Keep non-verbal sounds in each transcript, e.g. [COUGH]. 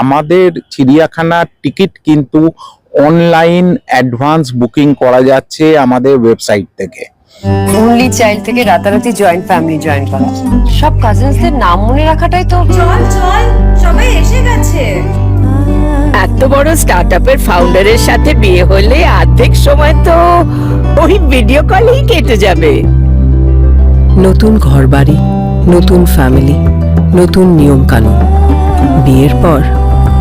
আমাদের চিড়িয়াখানার টিকিট কিন্তু অনলাইন অ্যাডভান্স বুকিং করা যাচ্ছে আমাদের ওয়েবসাইট থেকে। অনলি চাইল্ড থেকে রাতারাতি জয়েন্ট ফ্যামিলি জয়েন করা। সব কাজিনসদের নাম মনে রাখাটাই তো চল চল সবাই এসে গেছে। এত বড় স্টার্টআপের ফাউন্ডারের সাথে বিয়ে হলে অর্ধেক সময় তো ওই ভিডিও কলেই কেটে যাবে। নতুন ঘরবাড়ি নতুন ফ্যামিলি নতুন নিয়ম কানুন বিয়ের পর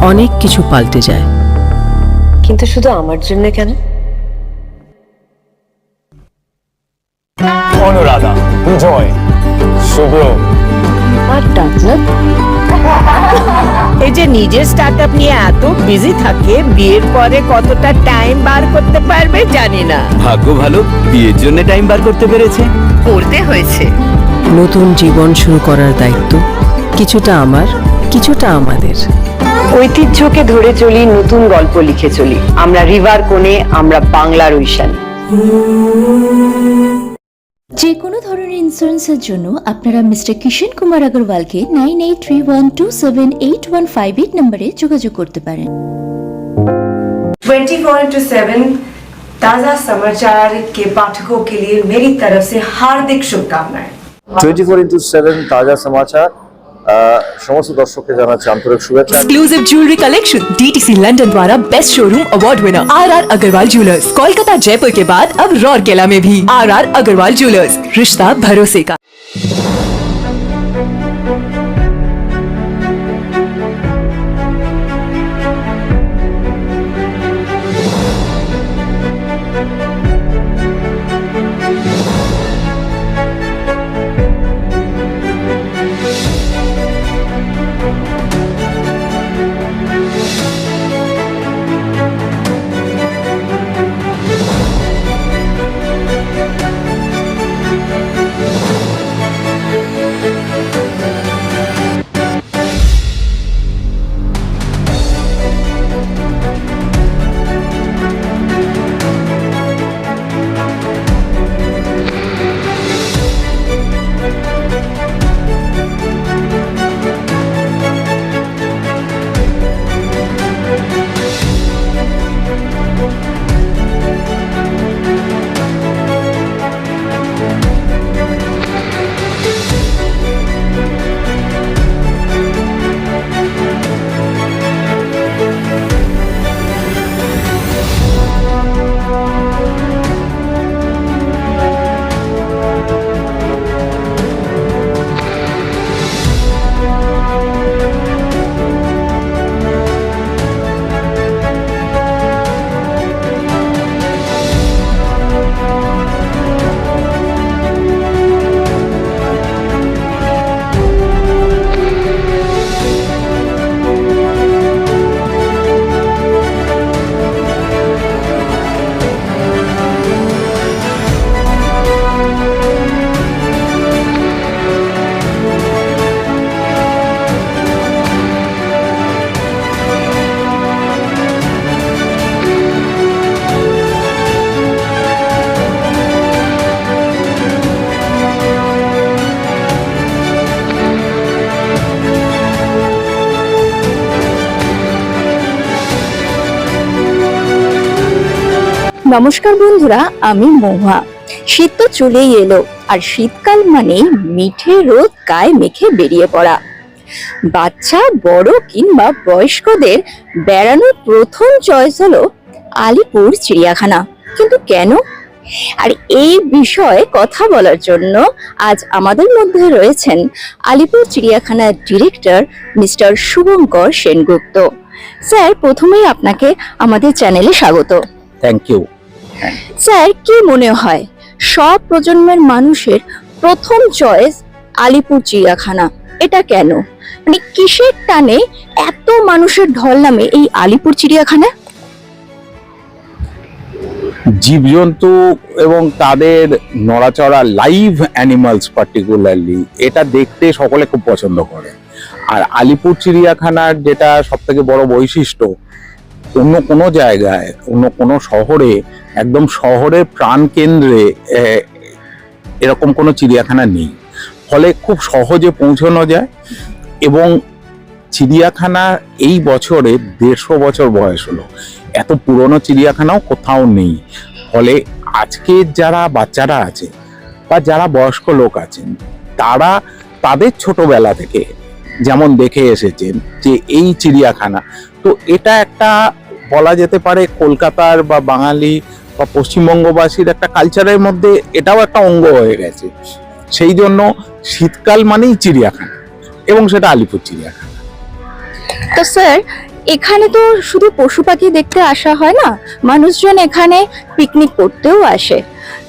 অনেক কিছু পাল্টে যায়। কিন্তু শুধু আমার জন্য কেন? অনুরাধা বিজয় শুভ্র আর ডাকলাম এই যে নিজের স্টার্টআপ নিয়ে এত বিজি থাকে বিয়ের পরে কতটা টাইম বার করতে পারবে জানি না। ভাগ্য ভালো বিয়ের জন্য টাইম বার করতে পেরেছে। করতে হয়েছে। নতুন জীবন শুরু করার দায়িত্ব কিছুটা আমার কিছুটা আমাদের। ঐতিহ্যকে ধরে চলি নতুন গল্প লিখে চলি আমরা রিভার কোণে আমরা বাংলার ঐশানী যে কোনো ধরনের ইন্স্যুরেন্সের জন্য আপনারা mister Kishan Kumar আগরওয়ালকে nine eight three one two seven eight one five eight নম্বরে যোগাযোগ করতে পারেন 24 इंटू सेवन ताज़ा समाचार के पाठकों के लिए मेरी तरफ से हार्दिक शुभकामनाएं টোয়েন্টি ফোর ইন্টু সেভেন তাজা সমাচার আহ, সমস্ত দর্শককে জানাচ্ছি আন্তরিক শুভেচ্ছা exclusive jewellery collection DTC London द्वारा best showroom award winner R R Agrawal jewellers Kolkata Jaipur के बाद अब रौरकेला में भी आर आर अग्रवाल ज्वेलर्स रिश्ता भरोसे का নমস্কার বন্ধুরা, আমি মহুয়া। শীত তো চলেই এলো, আর শীতকাল মানেই মিঠে রোদ গায়ে মেখে বেরিয়ে পড়া। বাচ্চা, বড় কিংবা বয়স্কদের বেড়ানোর প্রথম চয়েস হলো আলিপুর চিড়িয়াখানা। কিন্তু কেন? আর এই বিষয়ে কথা বলার জন্য আজ আমাদের মধ্যে রয়েছেন আলিপুর চিড়িয়াখানার director mister Subhankar Sengupta. Sir, প্রথমেই আপনাকে আমাদের চ্যানেলে স্বাগত। থ্যাংক ইউ স্যার, কি মনে হয়? সব প্রজন্মের মানুষের প্রথম চয়েস আলিপুর চিড়িয়াখানা। এটা কেন? মানে কিসের টানে এত মানুষের ঢল নামে এই আলিপুর চিড়িয়াখানা? জীবজন্তু এবং তাদের নড়াচড়া লাইভ অ্যানিমালস পার্টিকুলারলি এটা দেখতে সকলে খুব পছন্দ করে। আর আলিপুর চিড়িয়াখানার যেটা সব থেকে বড় বৈশিষ্ট্য অন্য কোনো জায়গায়, অন্য কোনো শহরে, একদম শহরের প্রাণকেন্দ্রে এরকম কোনো চিড়িয়াখানা নেই। ফলে খুব সহজে পৌঁছানো যায় এবং চিড়িয়াখানা এই বছরে দেড়শো বছর বয়স হলো। এত পুরনো চিড়িয়াখানাও কোথাও নেই। ফলে আজকের যারা বাচ্চারা আছে বা যারা বয়স্ক লোক আছেন, তারা তাদের ছোটবেলা থেকে যেমন দেখে এসেছেন যে এই চিড়িয়াখানা। তো এটা একটা বলা যেতে পারে কলকাতার বা বাঙালি বা পশ্চিমবঙ্গবাসীর একটা কালচারের মধ্যে এটাও একটা অঙ্গ হয়ে গেছে। সেই জন্য শীতকাল মানেই চিড়িয়াখানা এবং সেটা আলিপুর চিড়িয়াখানা। তো স্যার এখানে তো শুধু পশু পাখি দেখতে আসা হয় না মানুষজন এখানে পিকনিক করতেও আসে।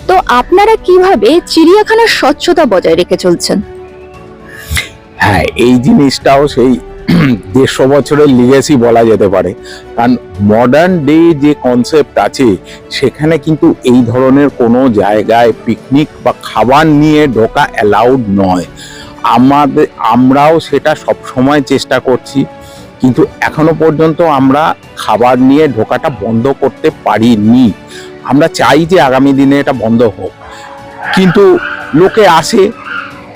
তো আপনারা কীভাবে চিড়িয়াখানার স্বচ্ছতা বজায় রেখে চলছেন? হ্যাঁ এই জিনিসটাও সেই দেড়শো বছরের লিগেসি বলা যেতে পারে। কারণ মডার্ন ডে যে কনসেপ্ট আছে, সেখানে কিন্তু এই ধরনের কোনো জায়গায় পিকনিক বা খাবার নিয়ে ঢোকা অ্যালাউড নয়। আমাদের, আমরাও সেটা সব সময় চেষ্টা করছি, কিন্তু এখনও পর্যন্ত আমরা খাবার নিয়ে ঢোকাটা বন্ধ করতে পারিনি। আমরা চাই যে আগামী দিনে এটা বন্ধ হোক। কিন্তু লোকে আসে,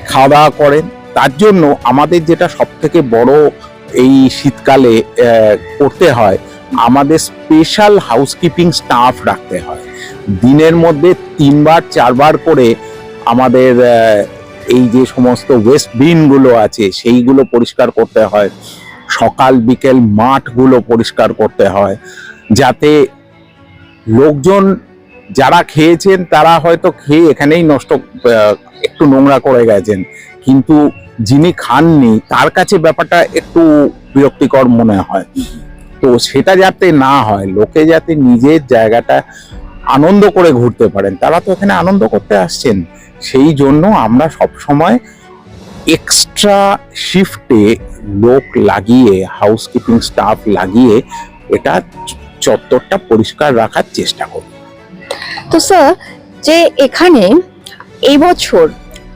খাওয়া দাওয়া করেন তার জন্য আমাদের যেটা সব থেকে বড় এই শীতকালে করতে হয়, আমাদের স্পেশাল হাউসকিপিং স্টাফ রাখতে হয়। দিনের মধ্যে তিনবার, চারবার করে আমাদের এই যে সমস্ত ওয়েস্ট বিনগুলো আছে, সেইগুলো পরিষ্কার করতে হয়। সকাল, বিকেল মাঠগুলো পরিষ্কার করতে হয়, যাতে লোকজন যারা খেয়েছেন, তারা হয়তো খেয়ে এখানেই নষ্ট একটু নোংরা করে গেছেন। কিন্তু যিনি খাননি, তার কাছে ব্যাপারটা একটু বিরক্তিকর মনে হয়। তো সেটা যাতে না হয়, লোকে যাতে নিজের জায়গাটা আনন্দ করে ঘুরতে পারেন। তারা তো এখানে আনন্দ করতে আসছেন। সেই জন্য আমরা সব সময় এক্সট্রা শিফটে লোক লাগিয়ে হাউসকিপিং স্টাফ লাগিয়ে এটা চত্বরটা পরিষ্কার রাখার চেষ্টা করি। তো স্যার যে এখানে এই বছর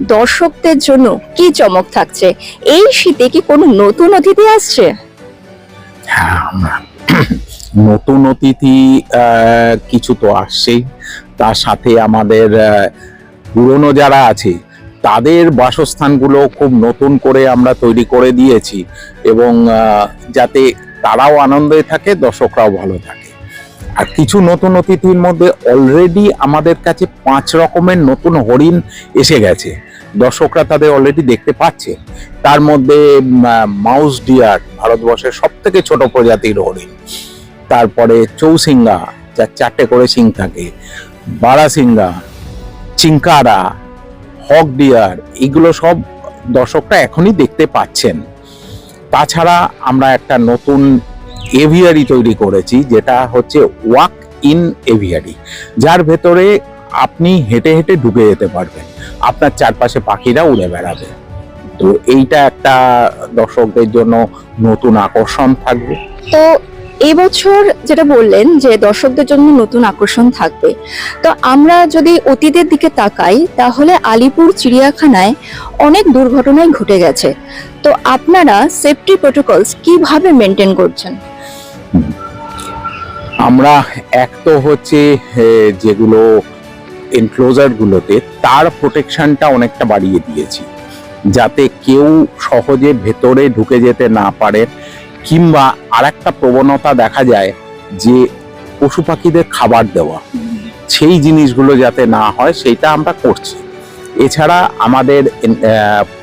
দর্শকদের জন্য কি চমক থাকছে? এই শীতে কি কোনো নতুন অতিথি আসছে? হ্যাঁ [CLEARS THROAT] নতুন অতিথি কিছু তো আসছেই। তার সাথে আমাদের পুরনো যারা আছে, তাদের বাসস্থানগুলো খুব নতুন করে আমরা তৈরি করে দিয়েছি। এবং যাতে তারাও আনন্দে থাকে, দর্শকরাও ভালো থাকে। আর কিছু নতুন অতিথির মধ্যে অলরেডি আমাদের কাছে পাঁচ রকমের নতুন হরিণ এসে গেছে। দর্শকরা তাদের অলরেডি দেখতে পাচ্ছে। তার মধ্যে মাউস ডিয়ার ভারতবর্ষের সব থেকে ছোট প্রজাতির হরিণ। তারপরে চৌসিঙ্গা যার চারটে করে সিং থাকে। বারাসিঙ্গা চিংকারা, হক ডিয়ার, এগুলো সব দর্শকরা এখনই দেখতে পাচ্ছেন। তাছাড়া আমরা একটা নতুন এভিয়ারি তৈরি করেছি, যেটা হচ্ছে ওয়াক ইন এভিয়ারি যার ভেতরে আপনি হেঁটে হেঁটে ঢুকে যেতে পারবেন। আপনার চারপাশে পাখিরা উড়ে বেড়াবে। তো এইটা একটা দর্শকদের জন্য নতুন আকর্ষণ থাকবে। তো এবছর যেটা বললেন যে দর্শকদের জন্য নতুন আকর্ষণ থাকবে, তো আমরা যদি অতীতের দিকে তাকাই, তাহলে আলিপুর চিড়িয়াখানায় অনেক দুর্ঘটনাই ঘটে গেছে। তো আপনারা সেফটি প্রোটোকলস কীভাবে মেনটেন করছেন? আমরা এক তো হচ্ছে যেগুলো এনক্লোজার গুলোতে তার প্রোটেকশনটা অনেকটা বাড়িয়ে দিয়েছি। যাতে কেউ সহজে ভেতরে ঢুকে যেতে না পারে, কিংবা আরেকটা প্রবণতা দেখা যায় যে পশু পাখিদের খাবার দেওয়া, সেই জিনিসগুলো যাতে না হয়, সেইটা আমরা করছি। এছাড়া আমাদের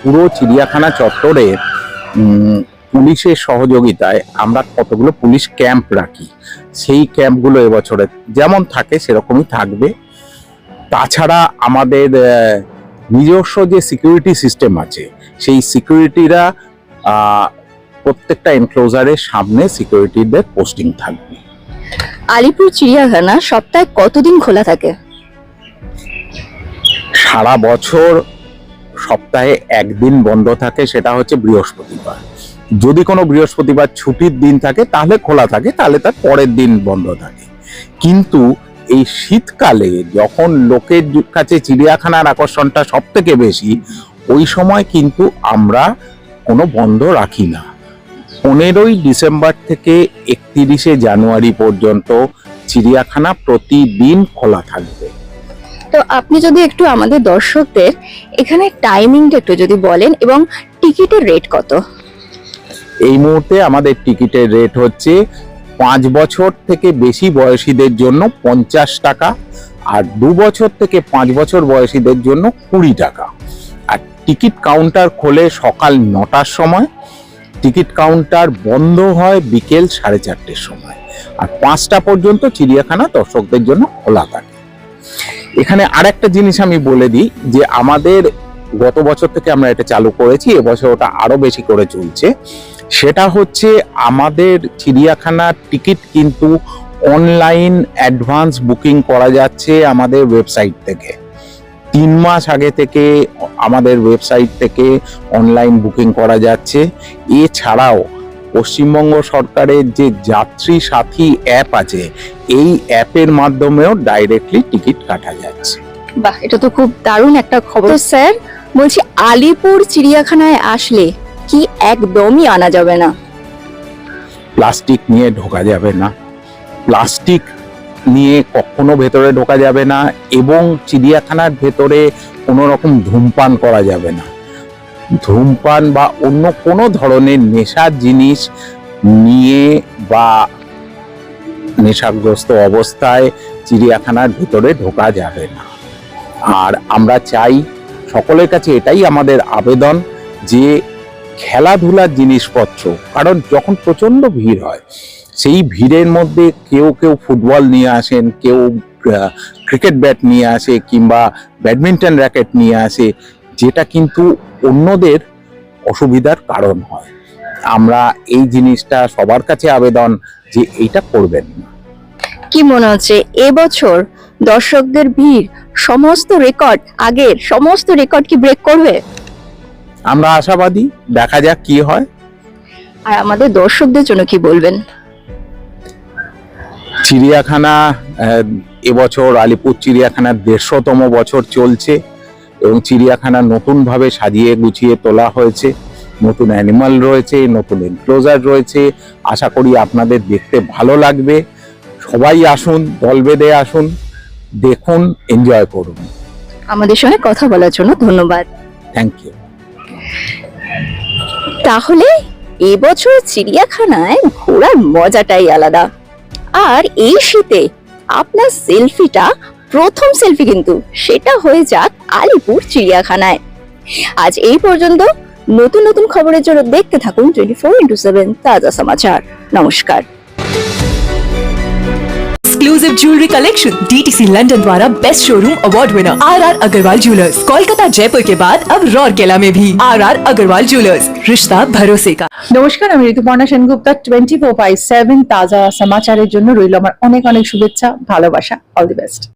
পুরো চিড়িয়াখানা চত্বরে পুলিশের সহযোগিতায় আমরা কতগুলো পুলিশ ক্যাম্প রাখি। সেই ক্যাম্পগুলো এবছরে যেমন থাকে সেরকমই থাকবে। তাছাড়া আমাদের নিজস্ব যে সিকিউরিটি সিস্টেম আছে সেই সিকিউরিটিরা প্রত্যেকটা এনক্লোজারের সামনে সিকিউরিটিদের পোস্টিং থাকবে। আলিপুর চিড়িয়াখানা সপ্তাহে কতদিন খোলা থাকে? সারা বছর সপ্তাহে একদিন বন্ধ থাকে সেটা হচ্ছে বৃহস্পতিবার। যদি কোনো বৃহস্পতিবার ছুটির দিন থাকে, তাহলে খোলা থাকে, তাহলে তার পরের দিন বন্ধ থাকে। কিন্তু এই শীতকালে যখন লোকের কাছে চিড়িয়াখানার আকর্ষণটা সব থেকে বেশি, ওই সময় কিন্তু আমরা কোনো বন্ধ রাখি না। পনেরোই ডিসেম্বর থেকে একত্রিশে জানুয়ারি পর্যন্ত চিড়িয়াখানা প্রতিদিন খোলা থাকবে। তো আপনি যদি একটু আমাদের দর্শকদের এখানে টাইমিংটা একটু যদি বলেন এবং টিকিটের রেট কত? এই মুহূর্তে আমাদের টিকিটের রেট হচ্ছে পাঁচ বছর থেকে বেশি বয়সীদের জন্য পঞ্চাশ টাকা আর দু বছর থেকে পাঁচ বছর বয়সীদের জন্য কুড়ি টাকা। আর টিকিট কাউন্টার খোলে সকাল নটার সময়। টিকিট কাউন্টার বন্ধ হয় বিকেল সাড়ে চারটের সময়। আর পাঁচটা পর্যন্ত চিড়িয়াখানা দর্শকদের জন্য খোলা থাকে। এখানে আরেকটা জিনিস আমি বলে দিই যে আমাদের গত বছর থেকে আমরা এটা চালু করেছি, এবছর ওটা আরও বেশি করে চলছে। সেটা হচ্ছে আমাদের চিড়িয়াখানার টিকিট কিন্তু অনলাইন অ্যাডভান্স বুকিং করা যাচ্ছে আমাদের ওয়েবসাইট থেকে। তিন মাস আগে থেকে আমাদের ওয়েবসাইট থেকে অনলাইন বুকিং করা যাচ্ছে। এছাড়াও পশ্চিমবঙ্গ সরকারের যে যাত্রী সাথী অ্যাপ আছে, এই অ্যাপের মাধ্যমেও ডাইরেক্টলি টিকিট কাটা যাচ্ছে। বাহ, এটা তো খুব দারুণ একটা খবর। স্যার, বলছি আলিপুর চিড়িয়াখানায় আসলে কি একদমই আনা যাবে না। প্লাস্টিক নিয়ে ঢোকা যাবে না। প্লাস্টিক নিয়ে কখনো ভেতরে ঢোকা যাবে না এবং চিড়িয়াখানার ভেতরে কোনো রকম ধূমপান করা যাবে না। ধূমপান বা অন্য কোনো ধরনের নেশার জিনিস নিয়ে বা নেশাগ্রস্ত অবস্থায় চিড়িয়াখানার ভেতরে ঢোকা যাবে না। আর আমরা চাই, সকলের কাছে এটাই আমাদের আবেদন যে খেলাধুলার জিনিসপত্র, কারণ যখন প্রচণ্ড ভিড় হয়, সেই ভিড়ের মধ্যে কেউ কেউ ফুটবল নিয়ে আসেন, কেউ ক্রিকেট ব্যাট নিয়ে আসে কিংবা ব্যাডমিন্টন র্যাকেট নিয়ে আসে, যেটা কিন্তু অন্যদের অসুবিধার কারণ হয়। আমরা এই জিনিসটা সবার কাছে আবেদন যে এইটা করবেন না। কি মনে হচ্ছে এবছর দর্শকদের ভিড়, সমস্ত রেকর্ড, আগের সমস্ত রেকর্ড কি ব্রেক করবে? আমরা আশাবাদী দেখা যাক কি হয়। আর আমাদের দর্শকদের জন্য কি বলবেন? চিড়িয়াখানা এবছর আলিপুর চিড়িয়াখানার দেড়শোতম বছর চলছে এবং চিড়িয়াখানা নতুনভাবে সাজিয়ে গুছিয়ে তোলা হয়েছে। নতুন অ্যানিমাল রয়েছে নতুন এনক্লোজার রয়েছে। আশা করি আপনাদের দেখতে ভালো লাগবে। সবাই আসুন দল বেঁধে আসুন দেখুন এনজয় করুন। আমাদের সঙ্গে কথা বলার জন্য ধন্যবাদ। থ্যাংক ইউ তাহলে এবছর চিড়িয়াখানায় ঘোরার মজাটাই আলাদা। আর এই শীতে আপনার সেলফিটা, প্রথম সেলফি কিন্তু, সেটা হয়ে যাক আলিপুর চিড়িয়াখানায়। আজ এই পর্যন্ত, নতুন নতুন খবরের জন্য দেখতে থাকুন টোয়েন্টি ফোর ইন্টু সেভেন তাজা সমাচার। নমস্কার। exclusive jewellery collection DTC London द्वारा best showroom award winner R R Agrawal jewellers Kolkata Jaipur के बाद अब रौरकेला में भी आर आर अग्रवाल ज्वेलर्स रिश्ता भरोसे का নমস্কার আমি Rituparna Sengupta twenty four by seven তাজা সমাচারের জন্য রইল আমার অনেক অনেক শুভেচ্ছা ভালোবাসা অল দি বেস্ট